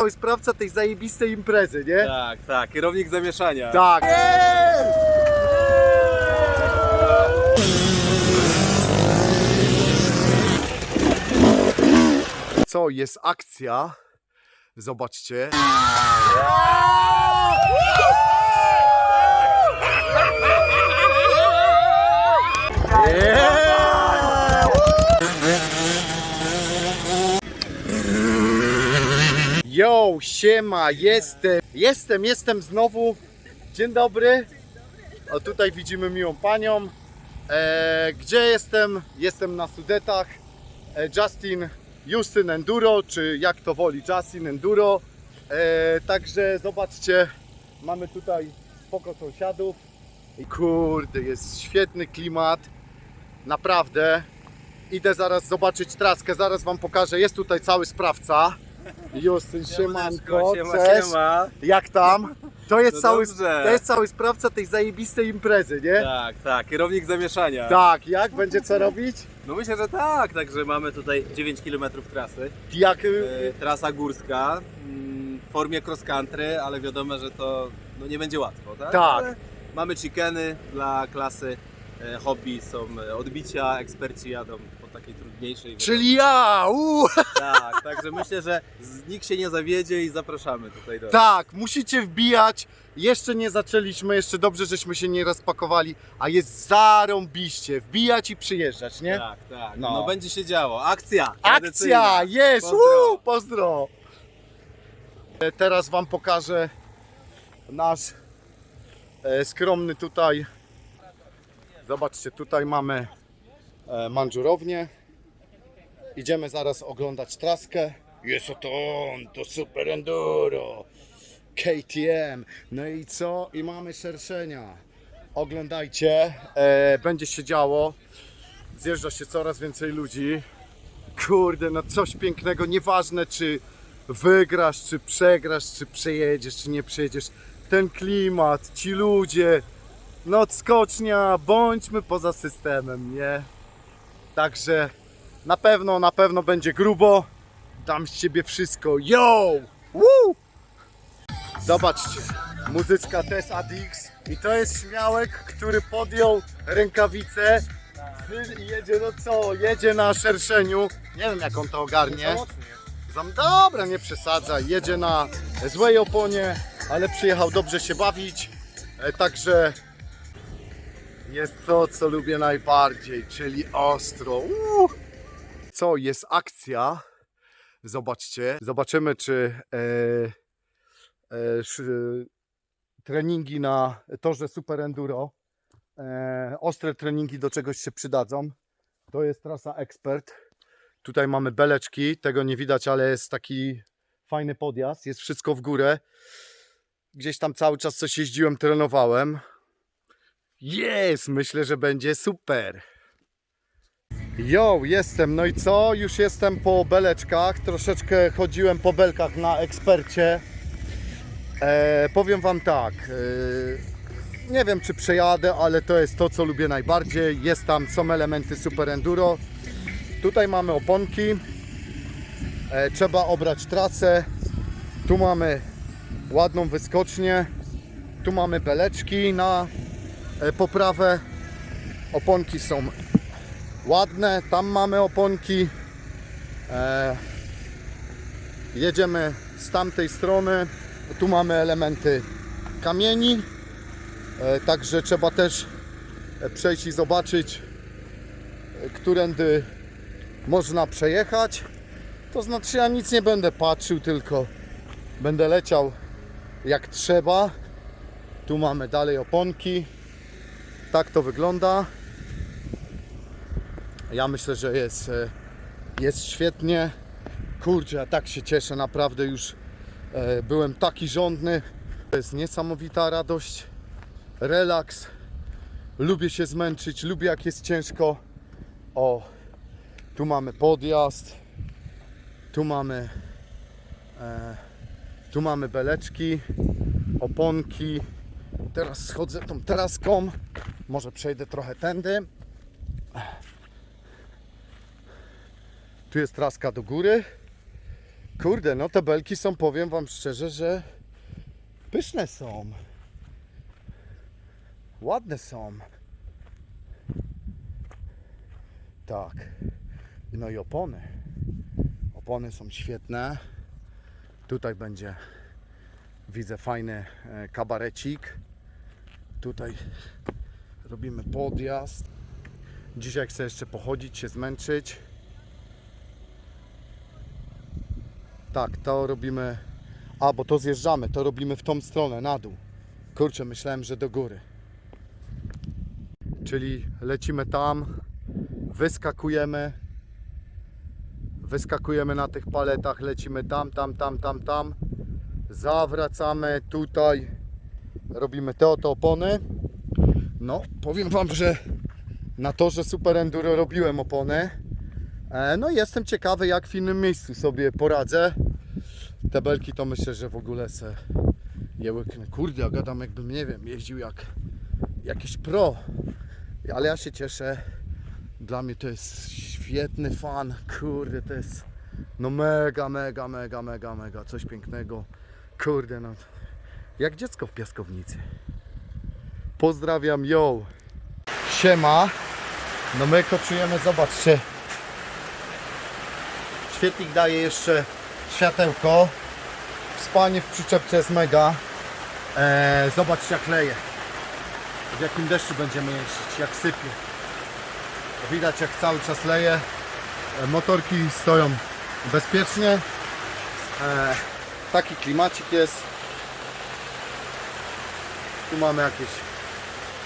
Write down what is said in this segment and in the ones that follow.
Cały sprawca tej zajebistej imprezy, nie? Tak, tak, kierownik zamieszania. Tak. Co jest akcja? Zobaczcie. Yo, siema, jestem, jestem, jestem znowu. Dzień dobry. O tutaj widzimy miłą panią. E, gdzie jestem? Jestem na Sudetach. E, Justin, Justin Enduro, czy jak to woli, Justin Enduro. E, także zobaczcie, mamy tutaj spoko sąsiadów. Kurde, jest świetny klimat. Naprawdę. Idę zaraz zobaczyć traskę, zaraz wam pokażę. Jest tutaj cały sprawca. Justyn, siemanko, siema, cześć. siema. Jak tam? To jest, No cały, dobrze. to jest cały sprawca tej zajebistej imprezy, nie? Tak, tak, kierownik zamieszania. Tak, jak? Będzie co robić? No myślę, że tak, także mamy tutaj 9 km trasy. Jak... E, y, trasa górska mm, w formie cross country, ale wiadomo, że to no, nie będzie łatwo, tak? Tak. Ale mamy chickeny dla klasy e, hobby, są e, odbicia, eksperci jadą po takiej Czyli ja! Uu. Tak, także myślę, że z, nikt się nie zawiedzie i zapraszamy tutaj do Tak, musicie wbijać. Jeszcze nie zaczęliśmy, jeszcze dobrze, żeśmy się nie rozpakowali, a jest zarąbiście. Wbijać i przyjeżdżać, nie? Tak, tak. No. No. będzie się działo. Akcja! Akcja! tradycyjna. Jest! Pozdro. Pozdro! E, Teraz Wam pokażę nasz e, skromny tutaj. Zobaczcie, tutaj mamy e, mandżurownię. Idziemy zaraz oglądać traskę. Jest oto on, to Super Enduro. KTM. No i co? I mamy szerszenia. Oglądajcie, e, będzie się działo. Zjeżdża się coraz więcej ludzi. Kurde, no coś pięknego, nieważne czy wygrasz, czy przegrasz, czy przejedziesz, czy nie przejedziesz. Ten klimat, ci ludzie, no skocznia, bądźmy poza systemem, nie? Także na pewno, na pewno będzie grubo. Dam z siebie wszystko. Yo! Woo! Zobaczcie, muzyczka Tess Adix i to jest śmiałek, który podjął rękawice i jedzie, no co, jedzie na szerszeniu. Nie wiem jak on to ogarnie. Dobra, nie przesadza. Jedzie na złej oponie, ale przyjechał dobrze się bawić. E, także jest to, co lubię najbardziej, czyli ostro. Uuu. Co, jest akcja. Zobaczcie. Zobaczymy, czy e, e, sz- treningi na torze Super Enduro, e, ostre treningi do czegoś się przydadzą. To jest trasa Expert. Tutaj mamy beleczki, tego nie widać, ale jest taki fajny podjazd, jest wszystko w górę. Gdzieś tam cały czas coś jeździłem, trenowałem. Jest, myślę, że będzie super. Jo, jestem. No i co? Już jestem po beleczkach. Troszeczkę chodziłem po belkach na ekspercie. E, powiem Wam tak. E, nie wiem, czy przejadę, ale to jest to, co lubię najbardziej. Jest tam, są elementy super enduro. Tutaj mamy oponki. E, trzeba obrać trasę. Tu mamy ładną wyskocznię. Tu mamy beleczki na e, poprawę. Oponki są ładne. Tam mamy oponki. E, jedziemy z tamtej strony. Tu mamy elementy kamieni. E, także trzeba też przejść i zobaczyć, którędy można przejechać. To znaczy ja nic nie będę patrzył, tylko będę leciał jak trzeba. Tu mamy dalej oponki. Tak to wygląda. Ja myślę, że jest, e, jest świetnie. Kurczę, ja tak się cieszę, naprawdę już e, byłem taki żądny. To jest niesamowita radość, relaks. Lubię się zmęczyć, lubię jak jest ciężko. O, tu mamy podjazd, tu mamy, e, tu mamy beleczki, oponki. Teraz schodzę tą traską, może przejdę trochę tędy. Tu jest traska do góry. Kurde, no te belki są, powiem wam szczerze, że pyszne są. Ładne są. Tak. No i opony. Opony są świetne. Tutaj będzie, widzę, fajny e, kabarecik. Tutaj robimy podjazd. Dzisiaj chcę jeszcze pochodzić, się zmęczyć. Tak, to robimy. A, bo to zjeżdżamy, to robimy w tą stronę, na dół. Kurczę, myślałem, że do góry. Czyli lecimy tam, wyskakujemy, wyskakujemy na tych paletach, lecimy tam, tam, tam, tam, tam, zawracamy tutaj, robimy te oto opony. No, powiem Wam, że na torze Super Enduro robiłem opony. E, No i jestem ciekawy, jak w innym miejscu sobie poradzę. Te belki to myślę, że w ogóle se je łyknę. Kurde, ja gadam jakbym, nie wiem, jeździł jak jakiś pro. Ale ja się cieszę. Dla mnie to jest świetny fan. Kurde, to jest no mega, mega, mega, mega, mega. Coś pięknego. Kurde, no. Jak dziecko w piaskownicy. Pozdrawiam, yo. Siema. No my koczujemy, zobaczcie. Świetlik daje jeszcze światełko. Spanie w przyczepce jest mega. Eee, zobaczcie jak leje. W jakim deszczu będziemy jeździć, jak sypie. Widać jak cały czas leje. E, Motorki stoją bezpiecznie. E, taki klimacik jest. Tu mamy jakieś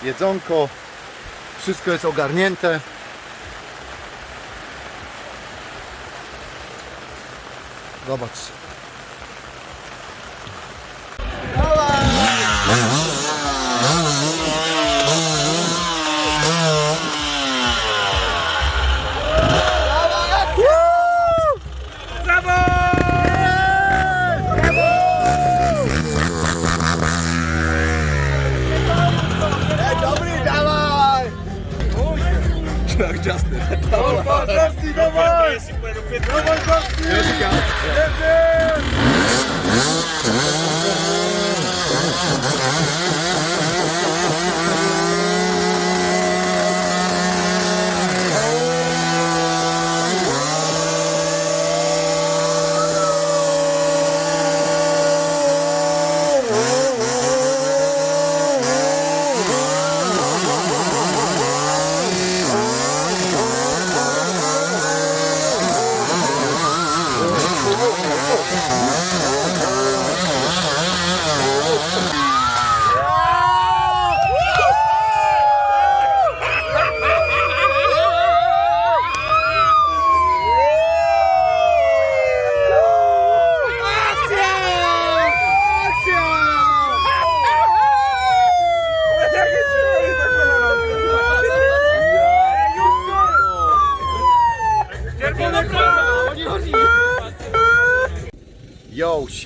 jedzonko. Wszystko jest ogarnięte. Zobacz. Tak,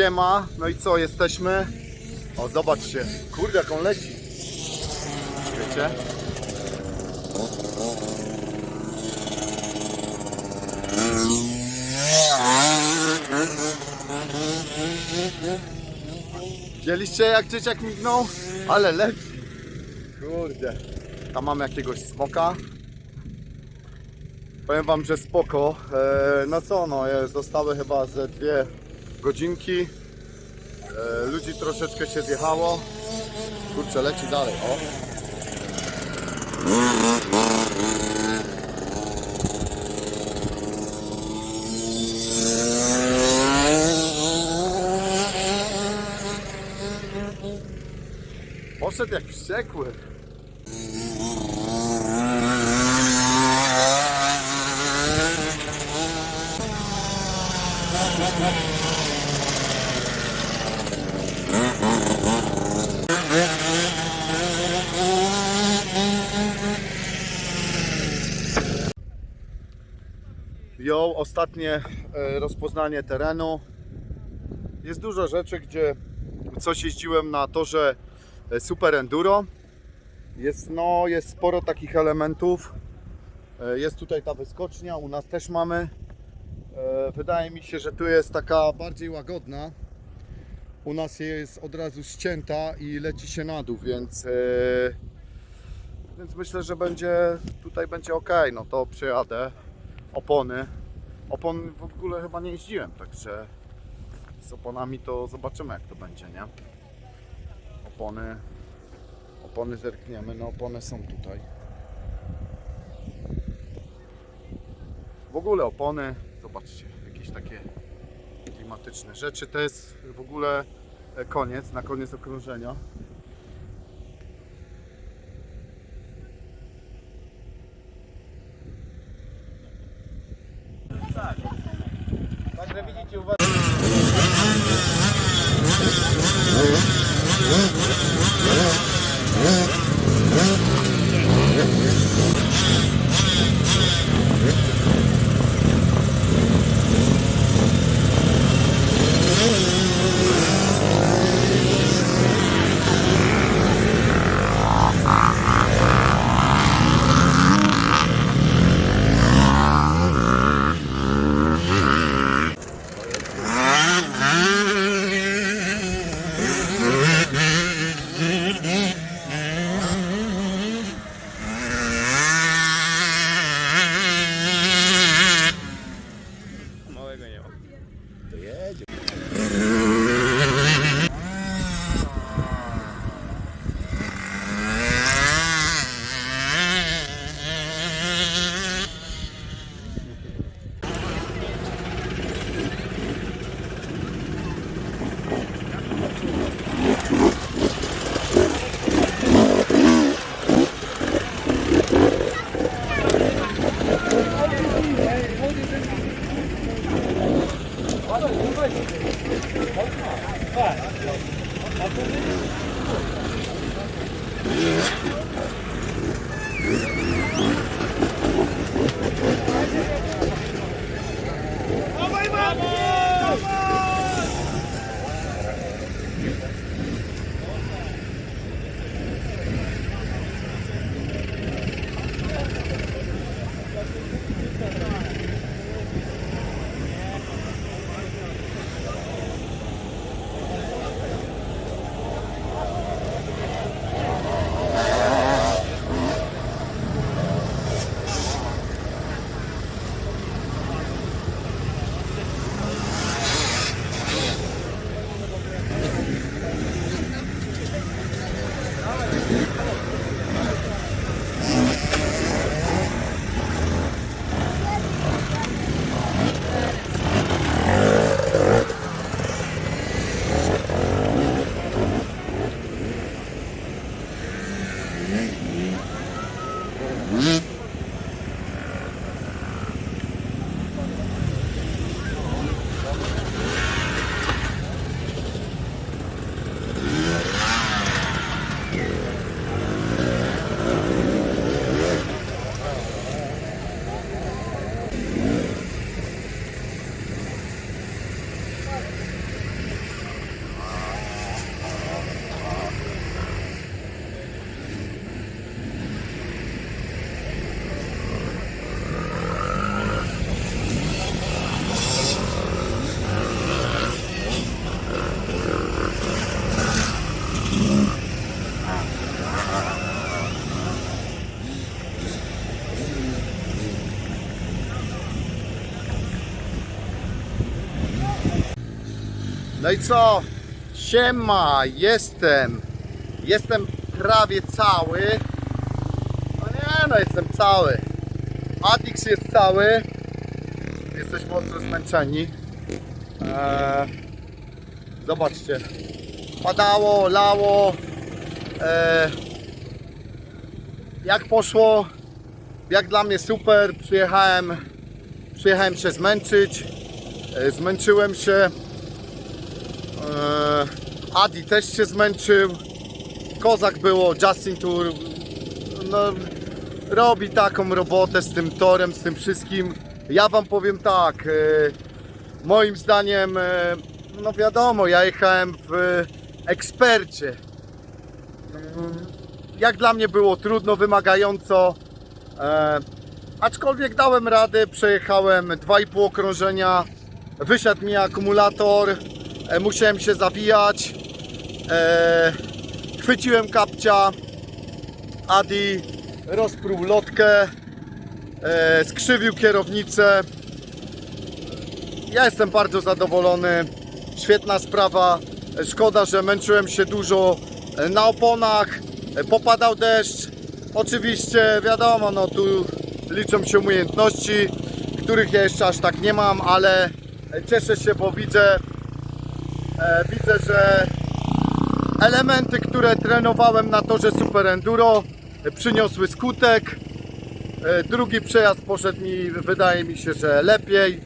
siema. No i co, jesteśmy? O, zobaczcie. Kurde, jak on leci. Wiecie? Widzieliście jak dzieciak mignął? Ale leci. Kurde. Tam mamy jakiegoś smoka. Powiem wam, że spoko. E, no co, no, e, zostały chyba ze dwie godzinki. E, ludzi troszeczkę się zjechało. Kurczę, leci dalej. O. Poszedł jak wściekły. Ją ostatnie e, rozpoznanie terenu. Jest dużo rzeczy, gdzie coś jeździłem na torze e, Super Enduro. Jest, no, jest sporo takich elementów. E, Jest tutaj ta wyskocznia, u nas też mamy. Wydaje mi się, że tu jest taka bardziej łagodna. U nas jest od razu ścięta i leci się na dół, więc, e, więc myślę, że będzie tutaj będzie ok. No to przyjadę. Opony. Opon w ogóle chyba nie jeździłem, także z oponami to zobaczymy jak to będzie, nie? Opony. Opony zerkniemy, no opony są tutaj. W ogóle opony, zobaczcie, jakieś takie klimatyczne rzeczy. To jest w ogóle koniec, na koniec okrążenia. Bak. Bak. Bak. No i co? Siema, jestem. Jestem prawie cały. No nie, no jestem cały. Adix jest cały. Jesteśmy mocno zmęczeni. Eee, zobaczcie. Padało, lało. Eee, jak poszło? Jak dla mnie super. Przyjechałem, przyjechałem się zmęczyć. E, Zmęczyłem się. Eee, Adi też się zmęczył. Kozak było, Justin Tour. No, robi taką robotę z tym torem, z tym wszystkim. Ja wam powiem tak. e, moim zdaniem, e, no wiadomo, ja jechałem w ekspercie. Jak dla mnie było trudno, wymagająco. Aczkolwiek dałem radę, przejechałem 2,5 okrążenia, wysiadł mi akumulator, musiałem się zawijać, e, chwyciłem kapcia, Adi rozpruł lotkę, e, skrzywił kierownicę. Ja jestem bardzo zadowolony. Świetna sprawa. Szkoda, że męczyłem się dużo e, na oponach. E, Popadał deszcz. Oczywiście wiadomo, no tu liczą się umiejętności, których ja jeszcze aż tak nie mam, ale e, cieszę się, bo widzę, e, widzę, że elementy, które trenowałem na torze Super Enduro e, przyniosły skutek. E, Drugi przejazd poszedł mi, wydaje mi się, że lepiej.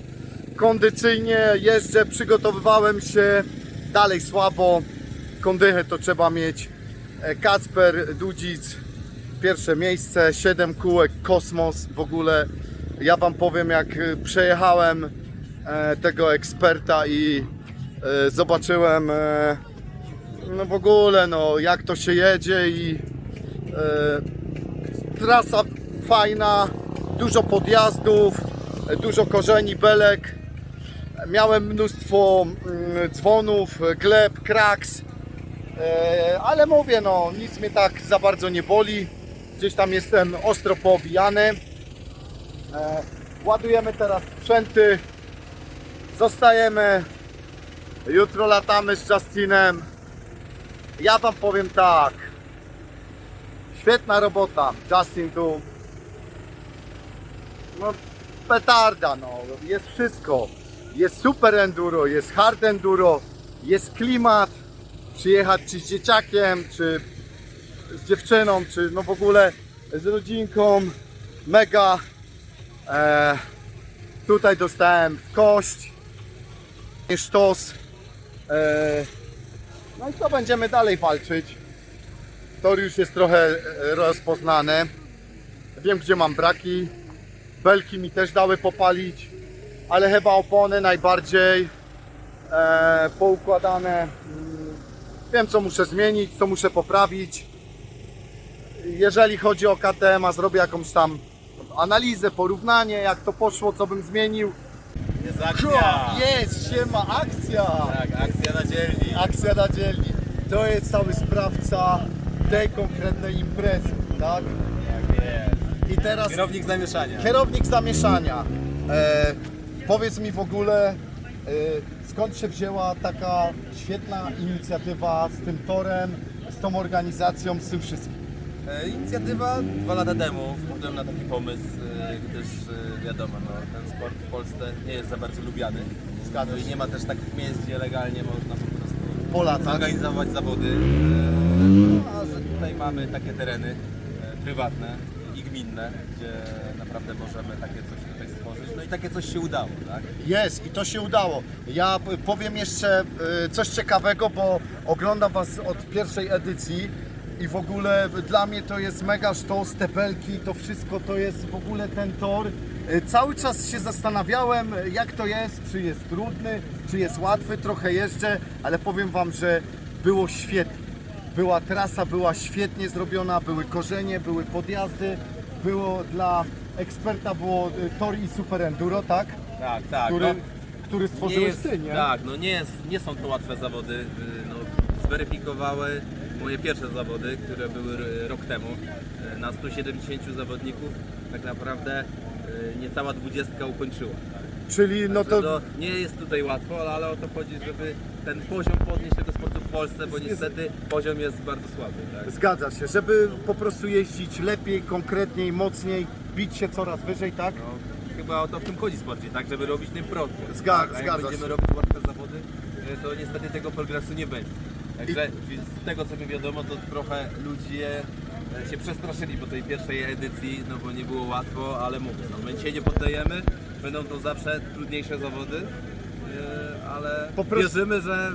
Kondycyjnie jeżdżę, przygotowywałem się, dalej słabo. Kondychę to trzeba mieć. E, Kacper Dudzic, pierwsze miejsce, 7 kółek, kosmos w ogóle. Ja Wam powiem, jak e, przejechałem e, tego eksperta i e, zobaczyłem e, no w ogóle, no jak to się jedzie i e, trasa fajna, dużo podjazdów, e, dużo korzeni, belek. Miałem mnóstwo mm, dzwonów, e, gleb, kraks, e, ale mówię, no nic mnie tak za bardzo nie boli. Gdzieś tam jestem ostro poobijany. E, ładujemy teraz sprzęty, zostajemy. Jutro latamy z Justinem. Ja Wam powiem tak. Świetna robota. Justin tu. No, petarda, no. Jest wszystko. Jest super enduro, jest hard enduro, jest klimat. Przyjechać czy z dzieciakiem, czy z dziewczyną, czy no w ogóle z rodzinką. Mega. E, tutaj dostałem w kość. Sztos. E, no i co będziemy dalej walczyć? Tor już jest trochę e, rozpoznany. Wiem gdzie mam braki. Belki mi też dały popalić, ale chyba opony najbardziej e, poukładane. Mm, Wiem co muszę zmienić, co muszę poprawić. Jeżeli chodzi o KTM, a zrobię jakąś tam analizę, porównanie, jak to poszło, co bym zmienił. Jest akcja! Jest, siema, akcja! Tak, akcja na dzielni. Akcja na dzielni. To jest cały sprawca tej konkretnej imprezy, tak? Tak jest. I teraz Kierownik zamieszania. kierownik zamieszania. E, powiedz mi w ogóle, e, skąd się wzięła taka świetna inicjatywa z tym torem, z tą organizacją, z tym wszystkim? E, Inicjatywa dwa lata temu wpadłem na taki pomysł, e, gdyż e, wiadomo, no, ten sport w Polsce nie jest za bardzo lubiany. Zgadza No i nie ma też takich miejsc, gdzie legalnie można po prostu Po latach. zorganizować zawody. E, A że tutaj mamy takie tereny e, prywatne i gminne, gdzie naprawdę możemy takie coś tutaj stworzyć. No i takie coś się udało, tak? Jest i to się udało. Ja powiem jeszcze coś ciekawego, bo oglądam Was od pierwszej edycji i w ogóle dla mnie to jest mega sztos, te belki, to wszystko to jest w ogóle ten tor. Y, Cały czas się zastanawiałem, jak to jest, czy jest trudny, czy jest łatwy, trochę jeżdżę, ale powiem Wam, że było świetnie. Była trasa, była świetnie zrobiona, były korzenie, były podjazdy, było dla eksperta było y, tor i super enduro, tak? Tak, tak. który, no. który nie stworzyłeś jest, ty, nie? Tak, no nie, jest, nie są to łatwe zawody. y, No, zweryfikowały moje pierwsze zawody, które były rok temu. Y, Na 170 zawodników tak naprawdę y, niecała dwudziestka ukończyła. Czyli no Także to nie jest tutaj łatwo, ale, o to chodzi, żeby ten poziom podnieść tego sportu w Polsce, bo niestety poziom jest bardzo słaby. Tak? zgadza się, żeby po prostu jeździć lepiej, konkretniej, mocniej, bić się coraz wyżej, tak? No, chyba o to w tym chodzi sporcie, tak, żeby robić ten progres. Zga- tak? A jak zgadza będziemy się. robić łatwe zawody, y, to niestety tego progresu nie będzie. Także z tego co mi wiadomo, to trochę ludzie e, się przestraszyli po tej pierwszej edycji, no bo nie było łatwo, ale mówię, no my się nie poddajemy, będą to zawsze trudniejsze zawody, y, ale Po prostu- wierzymy, że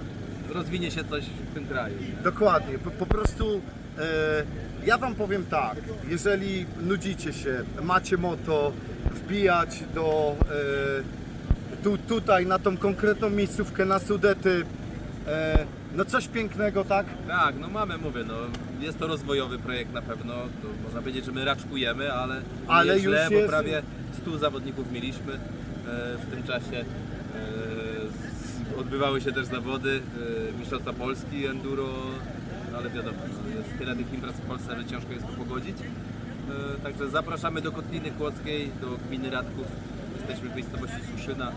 rozwinie się coś w tym kraju. Dokładnie, po, po prostu e, ja Wam powiem tak, jeżeli nudzicie się, macie moto, wbijać do e, tu, tutaj na tą konkretną miejscówkę, na Sudety, E, no coś pięknego, tak? Tak, no mamy, mówię, no jest to rozwojowy projekt na pewno, to można powiedzieć, że my raczkujemy, ale, Ale nie źle, już bo jest- prawie 100 zawodników mieliśmy e, w tym czasie. E, odbywały się też zawody e, Mistrzostwa Polski, Enduro, no ale wiadomo, no, jest tyle tych imprez w Polsce, że ciężko jest to pogodzić. E, Także zapraszamy do Kotliny Kłodzkiej, do gminy Radków. Jesteśmy w miejscowości Suszyna,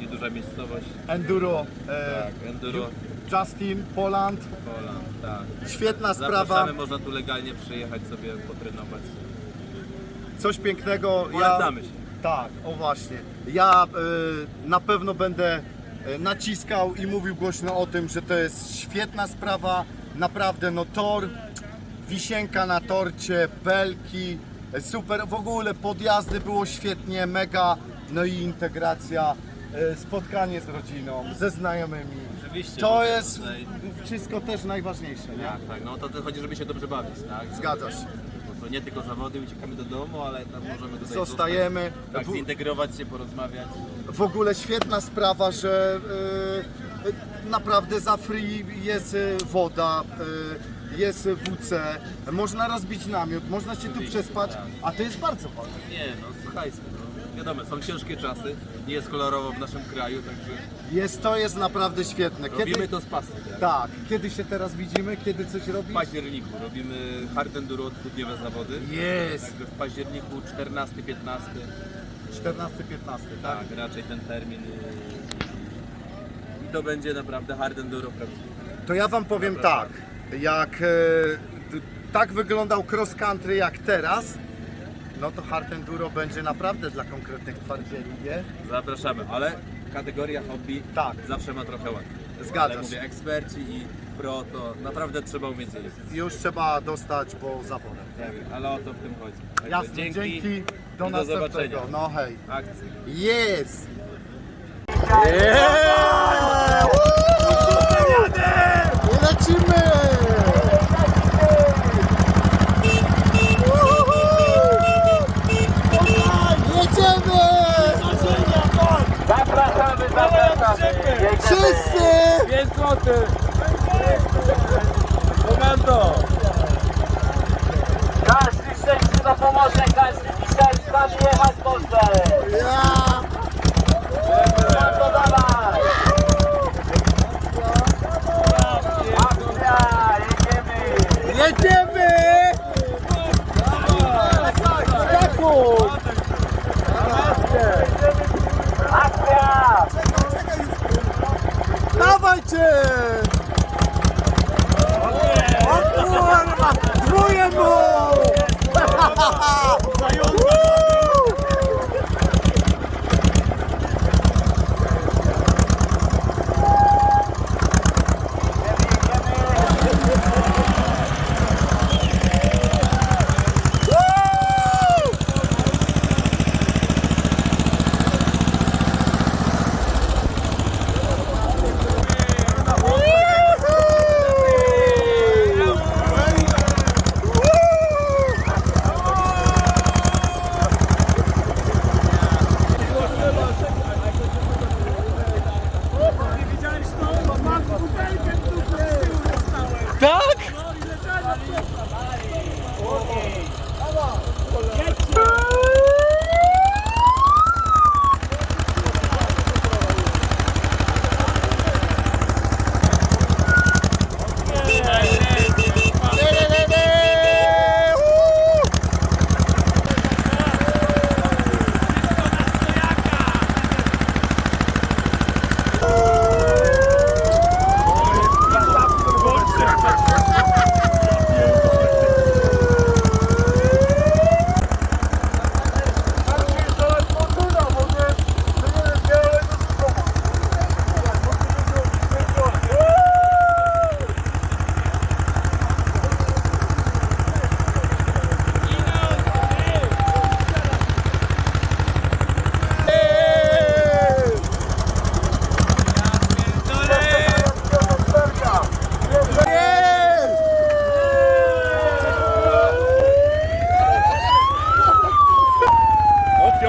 nieduża miejscowość. Enduro, e, Tak, Enduro, Justin, Poland. Poland, tak. Świetna Zapraszamy, sprawa, można tu legalnie przyjechać sobie potrenować. coś pięknego. Polecamy się. Tak, o właśnie. Ja y, na pewno będę y, naciskał i mówił głośno o tym, że to jest świetna sprawa. Naprawdę, no tor, wisienka na torcie, belki, y, super. W ogóle podjazdy było świetnie, mega. No i integracja, y, spotkanie z rodziną, ze znajomymi. Oczywiście. To jest tutaj- wszystko też najważniejsze, nie? Tak, tak, no to, to chodzi, żeby się dobrze bawić, tak? Zgadzasz się. Bo to nie tylko zawody, uciekamy do domu, ale tam możemy tutaj Zostajemy. Zostać, tak, W- zintegrować się, porozmawiać. w ogóle świetna sprawa, że y, y, naprawdę za free jest woda, jest WC, można rozbić namiot, można się tu przespać, tak. a to jest bardzo ważne. Nie, no słuchajcie, no, wiadomo, są ciężkie czasy, nie jest kolorowo w naszym kraju, także Jest, to jest naprawdę świetne. robimy to z pasją. tak? tak, kiedy się teraz widzimy, kiedy coś W robisz? październiku robimy hard enduro dwudniowe zawody. Jest! Także w październiku 14-15, 14-15, tak? tak, raczej ten termin. yy, I to będzie naprawdę hard enduro prawdziwe. To ja wam powiem tak, jak e, t- tak wyglądał cross country jak teraz, no to hard enduro będzie naprawdę dla konkretnych twardzieli, nie? Zapraszamy, ale kategoria hobby Tak. zawsze ma trochę łatwiej. Zgadza ale się. mówię, eksperci i pro to naprawdę trzeba umieć jeździć. Już trzeba dostać po. Tak, ale o to w tym chodzi. Także Jasne, dzięki, do i do następnego. zobaczenia. No hej. Akcji. Jest! I lecimy! って。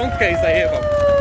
Não, que é isso aí, irmão.